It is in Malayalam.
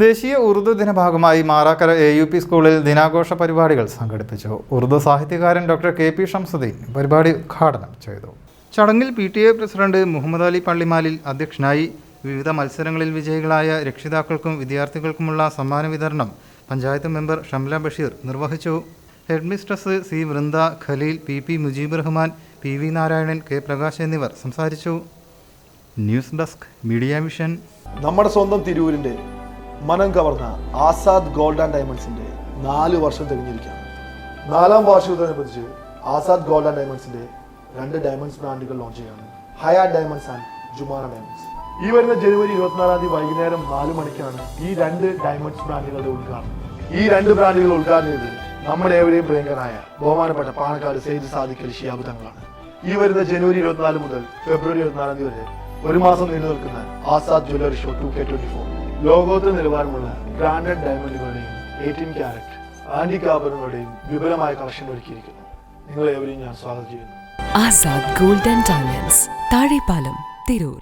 ദേശീയ ഉറുദു ദിന ഭാഗമായി മാറാക്കര എ യു പി സ്കൂളിൽ ദിനാഘോഷ പരിപാടികൾ സംഘടിപ്പിച്ചു. ഉറുദു സാഹിത്യകാരൻ ഡോക്ടർ കെ പി ഷംസുദ്ദീൻ പരിപാടി ഉദ്ഘാടനം ചെയ്തു. ചടങ്ങിൽ P T A president Muhammad Ali Pallimalil അധ്യക്ഷനായി വിവിധ മത്സരങ്ങളിൽ വിജയികളായ രക്ഷിതാക്കൾക്കും വിദ്യാർത്ഥികൾക്കുമുള്ള സമ്മാന വിതരണം പഞ്ചായത്ത് മെമ്പർ ഷംല ബഷീർ നിർവഹിച്ചു. Head mistress C Vrinda Khaleel P P Mujeeb Rahman P V Narayanan K Prakash എന്നിവർ സംസാരിച്ചു. News desk media mission. നമ്മുടെ സ്വന്തം തിരൂരിന്റെ മനം കവർന്ന ആസാദ് ഗോൾഡ് ആൻഡ് ഡയമണ്ട്സിന്റെ നാല് വർഷം തികഞ്ഞിരിക്കുകയാണ് നാലാം വാർഷികത്തോടനുബന്ധിച്ച് ആസാദ് ഗോൾഡ് ആൻഡ് ഡയമണ്ട്സിന്റെ രണ്ട് ഡയമണ്ട്സ് ബ്രാൻഡുകൾ ലോഞ്ച് ചെയ്യാണ് ഹയാ ഡയമണ്ട്സ് ആൻഡ് ജുമാന ഡയമണ്ട്സ്. ഈ വരുന്ന ജനുവരി ഇരുപത്തിനാലാം തീയതി വൈകുന്നേരം നാല് മണിക്കാണ് ഈ രണ്ട് ഡയമണ്ട്സ് ബ്രാൻഡുകളുടെ ഉദ്ഘാടനം. ഈ രണ്ട് ബ്രാൻഡുകൾ ഉദ്ഘാടനം ചെയ്തത് നമ്മുടെ ഏവരെയും പ്രിയങ്കരായ ബഹുമാനപ്പെട്ട പാണക്കാട് സെയ്ദ് സാദിഖ് അലി ഷിയാബ് ഈ വരുന്ന ജനുവരി ഇരുപത്തിനാല് മുതൽ ഫെബ്രുവരി ഇരുപത്തിനാലാം തീയതി വരെ ഒരു മാസം നീണ്ടു നിൽക്കുന്ന Azad jewellery show two K twenty four ലോകോത്തര നിലവാരമുള്ള ബ്രാൻഡഡ് ഡയമണ്ടുകളുടെയും എയ്റ്റീൻ ക്യാരറ്റ് ആന്റിക് ആഭരണങ്ങളുടെയും വിപുലമായ കളക്ഷൻ ഒരുക്കിയിരിക്കുന്നു. നിങ്ങളെ ഞാൻ സ്വാഗതം ചെയ്യുന്നു. Azad golden diamonds Thazhepalam Tirur.